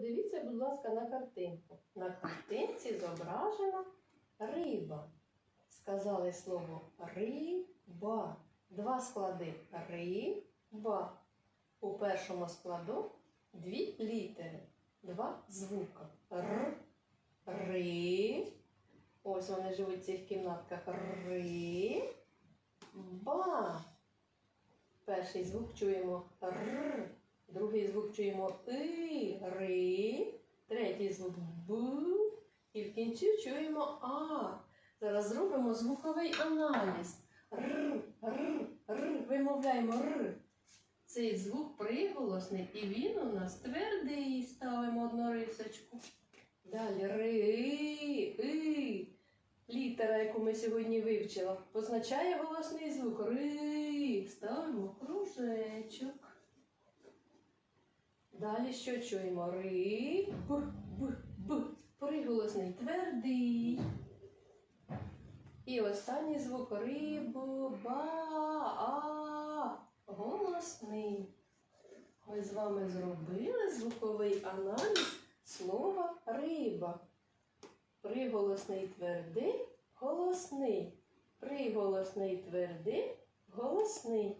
Подивіться, будь ласка, на картинку. На картинці зображена риба. Сказали слово риба. Два склади риба. У першому складу дві літери, два звука. Р, ри. Ось вони живуть в цих кімнатках. Ри. Ба. Перший звук чуємо р, другий звук чуємо и, третій звук б, і в кінці чуємо а. Зараз зробимо звуковий аналіз. Р, р, р, вимовляємо р. Цей звук приголосний, і він у нас твердий. Ставимо одну рисочку. Далі ри, и. Літера, яку ми сьогодні вивчили, позначає голосний звук. Ри. Ставимо кружечок. Далі що чуємо? Ри, б, б, б. Приголосний твердий. І останній звук рибо, ба, а. Голосний. Ми з вами зробили звуковий аналіз слова риба. Приголосний твердий, голосний. Приголосний твердий, голосний.